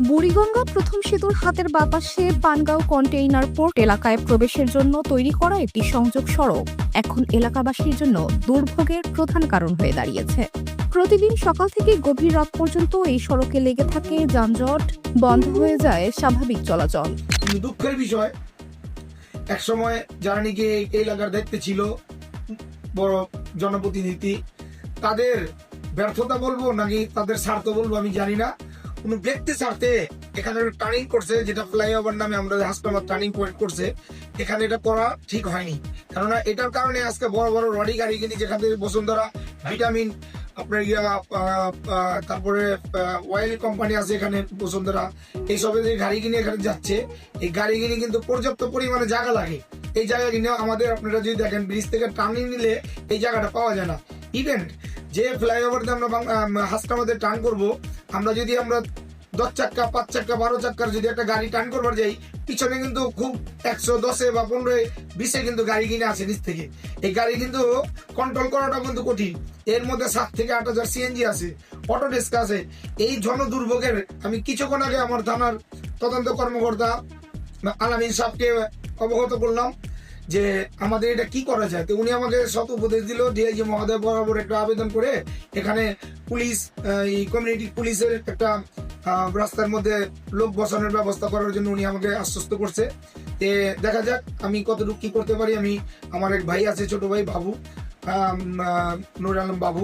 বুড়িগঙ্গা প্রথম সেতুর হাতের বাতাসে পানগাঁও কন্টেইনার পোর্ট এলাকায় প্রবেশের জন্য তৈরি করা একটি সংযোগ সড়ক এখন এলাকাবাসীর জন্য দুর্ভোগের প্রধান কারণ হয়ে দাঁড়িয়েছে। প্রতিদিন সকাল থেকে গভীর রাত পর্যন্ত এই সড়কে লেগে থাকে যানজট, বন্ধ হয়ে যায় স্বাভাবিক চলাচল। দুঃখের বিষয়, এক সময় যারা নাকি এই এলাকার দায়িত্বে ছিল বড় জনপ্রতিনিধি। তাদের ব্যর্থতা বলব নাকি তাদের স্বার্থ বলব আমি জানি না। কোন ব্যক্তি স্বার্থে এখানে টার্নিং করছে, যেটা ফ্লাইওভার নামে আমরা হাসপাতাল টার্নিং পয়েন্ট করছে, এখানে এটা করা ঠিক হয়নি। কেননা এটার কারণে আজকে বড় বড় রডি গাড়ি কিনি যেখান থেকে বসুন্ধরা, ভিটামিন, আপনার ইয়া তারপরে অয়েল কোম্পানি আছে এখানে বসুন্ধরা এইসবের যে গাড়ি কিনে এখানে যাচ্ছে, এই গাড়ি কিনে কিন্তু পর্যাপ্ত পরিমাণে জায়গা লাগে। এই জায়গা কিনে আমাদের আপনারা যদি দেখেন ব্রিজ থেকে টার্নিং নিলে এই জায়গাটা পাওয়া যায় না। ইভেন্ট যে ফ্লাইওভার দিয়ে আমরা হাসটা আমাদের টার্ন করব আমরা যদি আমরা দশ চাক্কা, পাঁচ চাক্কা, বারো চাক্কার যদি একটা গাড়ি টার্ন করবার যাই, পিছনে কিন্তু খুব একশো দশে বা পনেরো বিশে কিন্তু গাড়ি কিনে আসে নিচ থেকে। এই গাড়ি কিন্তু কন্ট্রোল করাটা কিন্তু কঠিন। এর মধ্যে সাত থেকে আট হাজার সিএনজি আছে অটো ডেস্ক আছে। এই জন দুর্ভোগের আমি কিছুক্ষণ আগে আমার থানার তদন্ত কর্মকর্তা আলামিন সাহেবকে অবগত করলাম। যে আমাদের এটা কি করা যায়? তো উনি আমাকে সৎ উপদেশ দিল, ডিআইজি মহোদয় বরাবর একটা আবেদন করে এখানে পুলিশ এই কমিউনিটি পুলিশের একটা রাস্তার মধ্যে লোক বসানোর ব্যবস্থা করার জন্য উনি আমাকে আশ্বস্ত করছে। তে দেখা যাক আমি কতটুকু কি করতে পারি। আমি, আমার এক ভাই আছে, ছোট ভাই বাবু নুর আলম বাবু,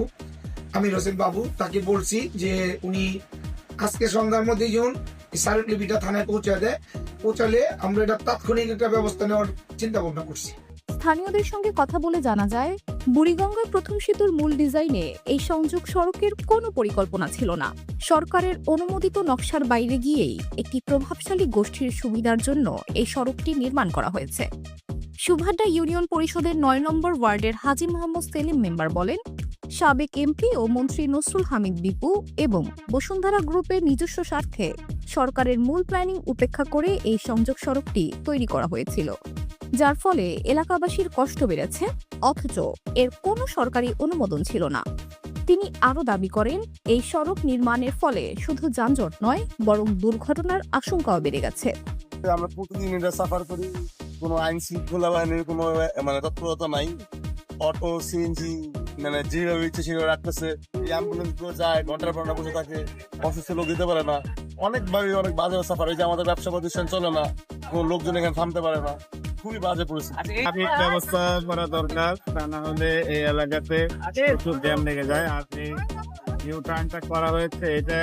আমির হোসেন বাবু, তাকে বলছি যে উনি আজকে সন্ধ্যার মধ্যে যখন স্মারকলিপিটা থানায় পৌঁছে দেয়। পৌঁছালে আমরা এটা তাৎক্ষণিক একটা ব্যবস্থা নেওয়ার চিন্তা ভাবনা করছি। স্থানীয়দের সঙ্গে কথা বলে জানা যায় বুড়িগঙ্গা প্রথম সেতুর মূল ডিজাইনে এই সংযোগ সড়কের কোনো পরিকল্পনা ছিল না। সরকারের অনুমোদিত নকশার বাইরে গিয়েই একটি প্রভাবশালী গোষ্ঠীর সুবিধার জন্য এই সড়কটি নির্মাণ করা হয়েছে। সুভাড্ডা ইউনিয়ন পরিষদের নয় নম্বর ওয়ার্ডের হাজি মোহাম্মদ সেলিম মেম্বার বলেন সাবেক এমপি ও মন্ত্রী নসরুল হামিদ বিপু এবং বসুন্ধরা গ্রুপের নিজস্ব স্বার্থে সরকারের মূল প্ল্যানিং উপেক্ষা করে এই সংযোগ সড়কটি তৈরি করা হয়েছিল, যার ফলে এলাকাবাসীর কষ্ট বেড়েছে, অথচ এর কোনো সরকারি অনুমোদন ছিল না। তিনি আরও দাবি করেন, এই সড়ক নির্মাণের ফলে শুধু যানজট নয়, বরং দুর্ঘটনার আশঙ্কাও বেড়ে গেছে। আমরা প্রতিদিন এটা সাফার করি, কোনো আইন শৃঙ্খলা বাহিনীর কোনো মানে তৎপরতা নাই, অটো, সিএনজি মানে যেভাবে ইচ্ছে সেভাবে রাখতেছে এই অ্যাম্বুলেন্সগুলো যায় ঘণ্টার পর ঘণ্টা বসে থাকে অসুস্থ লোক দিতে পারে না। অনেকভাবে অনেক বাজে সাফার পারে যে আমাদের ব্যবসা প্রতিষ্ঠান চলে না কোনো লোকজন এখানে থামতে পারে না। খুবই বাজে পরিস্থিতি। ট্রাফিক ব্যবস্থা করা দরকার তা না হলে এই এলাকাতে প্রচুর জ্যাম লেগে যায়। আপনি নিউ টার্নটা করা হয়েছে, এটা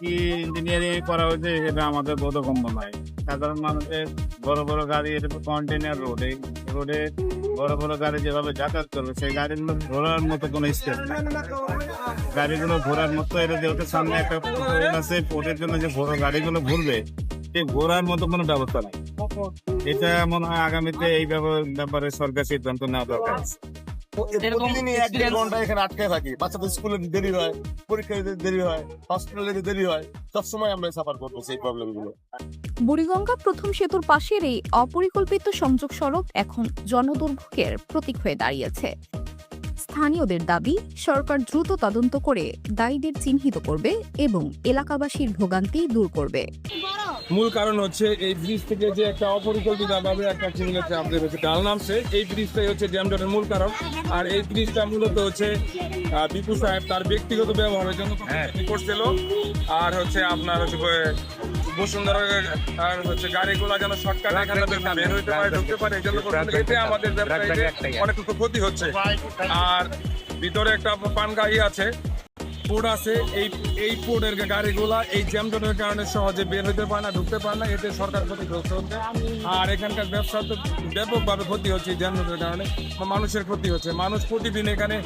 কি ইঞ্জিনিয়ারিং করা হয়েছে সেটা আমাদের বোধগম্য নয় সাধারণ মানুষের বড় বড় গাড়ি, এটা কন্টেনার রোড এই রোডে বড় বড় গাড়ি যেভাবে যাতায়াত করবে, সেই গাড়িগুলো ঘোরার মতো কোনো স্পেস নাই। গাড়িগুলো ঘোরার মতো, এটা যেহেতু সামনে একটা আছে পোর্টের জন্য যে বড় গাড়িগুলো ঘুরবে সেই ঘোরার মতো কোনো ব্যবস্থা নাই। এটা মনে হয় আগামীতে এই ব্যাপার- সরকার সিদ্ধান্ত নেওয়া দরকার প্রতিদিনই এক দেড় ঘণ্টা এখানে আটকে থাকি। বাচ্চাদের স্কুলে দেরি হয় পরীক্ষা দিতে দেরি হয় হসপিটালে যেতে দেরি হয়। সবসময় আমরা সাফার করব সেই প্রবলেম বুড়িগঙ্গা প্রথম সেতুর পাশের এই অপরিকল্পিত সংযোগ সড়ক এখন জনদুর্ভোগের প্রতীক হয়ে দাঁড়িয়েছে। স্থানীয়দের দাবি সরকার দ্রুত তদন্ত করে দায়ীদের চিহ্নিত করবে এবং এলাকাবাসীর ভোগান্তি দূর করবে। মূল কারণ হচ্ছে এই ব্রিজ থেকে যে একটা অপরিকল্পিত ভাবে একটা ক্রিমিনাল আমাদের হচ্ছে ডাল নামছে এই ব্রিজটাই হচ্ছে জ্যামজটের মূল কারণ। আর এই ব্রিজটা মূলত হচ্ছে বিপু সাহেব তার ব্যক্তিগত ব্যবহারের জন্য করছিল। আর হচ্ছে আপনার হচ্ছে বসুন্ধরা আর হচ্ছে গাড়িগুলো যেন শর্টকাট এখানে বের হইতে পারে ঢুকতে পারে এই জন্য এতে আমাদের অনেক ক্ষতি হচ্ছে। আর ভিতরে একটা পান গাড়ি আছে পোর্ট আছে, এই এই পোর্টের গাড়িগুলা, এই জ্যামজটের কারণে সহজে বের হতে পারে না, ঢুকতে পারে না, এতে সরকার ক্ষতিগ্রস্ত হচ্ছে। আর এখানকার ব্যবসা তো ব্যাপকভাবে ক্ষতি হচ্ছে জ্যামজটের কারণে মানুষের ক্ষতি হচ্ছে। মানুষ প্রতিদিন এখানে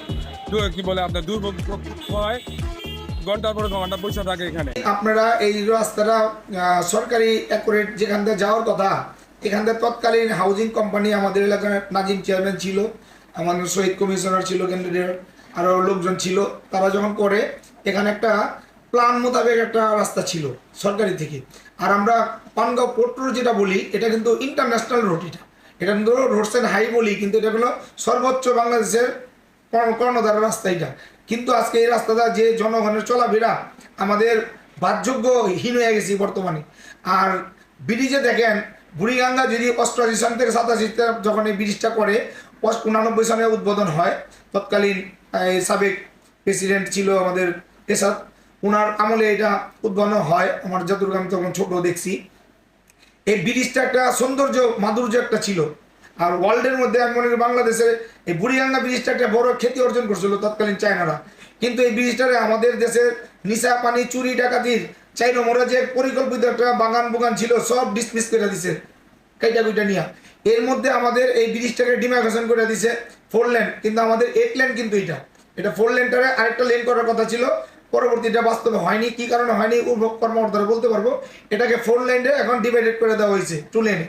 কি বলে আপনার, দুর্ভোগ হয়। ঘণ্টার পর ঘণ্টা পয়সা থাকে এখানে। আপনারা এই রাস্তাটা সরকারি অ্যাকুরেট যেখান থেকে যাওয়ার কথা, এখান থেকে তৎকালীন হাউজিং কোম্পানি আমাদের এলাকার নাজিম চেয়ারম্যান ছিল, আমাদের শহীদ কমিশনার ছিল ক্যান্ডিডেট আরও লোকজন ছিল, তারা যখন করে, এখানে একটা প্ল্যান মোতাবেক একটা রাস্তা ছিল সরকারি থেকে। আর আমরা পানগাঁও পোর্ট রোড যেটা বলি, এটা কিন্তু ইন্টারন্যাশনাল রোড এটা। এটা কিন্তু রোডস অ্যান্ড হাই বলি, কিন্তু এটা হলো সর্বোচ্চ বাংলাদেশের কর্ণ- কর্ণধারের রাস্তা এটা। কিন্তু আজকে এই রাস্তাটা যে জনগণের চলাফেরা আমাদের বাদযোগ্য হীন হয়ে গেছি বর্তমানে। আর ব্রিজে দেখেন, বুড়িগঙ্গা যদি অষ্টআশি সাল থেকে সাতাশিতে যখন এই ব্রিজটা করে উনানব্বই সালে উদ্বোধন হয়, তৎকালীন সাবেক প্রেসিডেন্ট ছিল আমাদের এসাদ। ওনার আমলে এটা উদ্বোধন হয়। আমার যতটুকু আমি তখন ছোট দেখছি। এই ব্রিজটা একটা সৌন্দর্য, মাধুর্য একটা ছিল। আর ওয়ার্ল্ডের মধ্যে আমি মনে করি বাংলাদেশের এই বুড়িগঙ্গা ব্রিজটা একটা বড় খ্যাতি অর্জন করছিল তৎকালীন চায়নারা। কিন্তু এই ব্রিজটারে আমাদের দেশের নিশা, পানি, চুরি, ডাকাতির চাই নম্বরে যে পরিকল্পিত একটা বাগান বুগান ছিল, সব ডিসমিস করে দিছে। কাইটা কুইটা নিয়া। এর মধ্যে আমাদের এই ব্রিজটাকে ডিমার্কেশন করে দিছে ফোর লেন কিন্তু আমাদের এইট লেন কিন্তু এটা। এটা ফোর লেনটারে আরেকটা লেন করার কথা ছিল, পরবর্তীটা বাস্তবে হয়নি। কি কারণে হয়নি? উদ্ভব কর্মকর্তারা বলতে পারব, এটাকে ফোর লেনে এখন ডিভাইডেড করে দেওয়া হয়েছে টু লেনে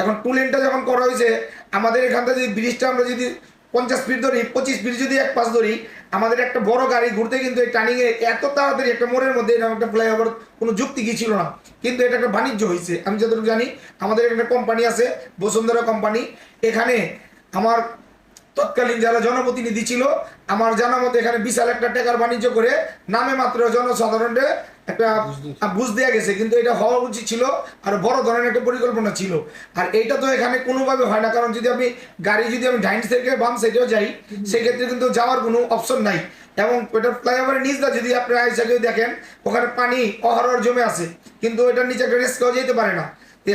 এখন টু লেনটা যখন করা হয়েছে, আমাদের এখানটা যদি ব্রিজটা আমরা যদি পঞ্চাশ ফিট ধরি, পঁচিশ ফিট যদি এক পাশ ধরি, আমাদের একটা বড় গাড়ি ঘুরতে কিন্তু এই টার্নিংয়ে এত তাড়াতাড়ি একটা মোড়ের মধ্যে এরকম একটা ফ্লাইওভার কোনো যুক্তি কি ছিল না। কিন্তু এটা একটা বাণিজ্য হয়েছে আমি যতটুকু জানি, আমাদের একটা কোম্পানি আছে, বসুন্ধরা কোম্পানি এখানে আমার তৎকালীন যারা জনপ্রতিনিধি ছিল, আমার জানা মতো এখানে বিশাল একটা টাকার বাণিজ্য করে নামে মাত্র জনসাধারণের একটা বুঝ দেওয়া গেছে, কিন্তু এটা হওয়া উচিত ছিল আর বড় ধরনের একটা পরিকল্পনা ছিল। আর এইটা তো এখানে কোনোভাবে হয় না, কারণ যদি আমি গাড়ি যদি আমি ডাইন থেকে বাম সাইডেও যাই, সেক্ষেত্রে কিন্তু যাওয়ার কোনো অপশন নাই। এবং ওটা ফ্লাইওভারের নিচটা যদি আপনি আইসা কেউ দেখেন, ওখানে পানি অহরহর জমে আছে, কিন্তু ওটার নিচে একটা রেস্কেও যেতে পারে না।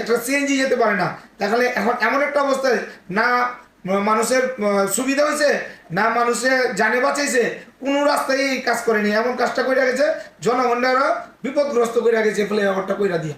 একটা সিএনজি যেতে পারে না। তাহলে এখন এমন একটা অবস্থায় না মানুষের সুবিধা হয়েছে? না, মানুষে জানে বাঁচাইছে? কোনো রাস্তায় কাজ করেনি। এমন কাজটা করে গেছে জনগণরা বিপদগ্রস্ত করে গেছে ফ্লাইওভারটা কইরা দিয়ে।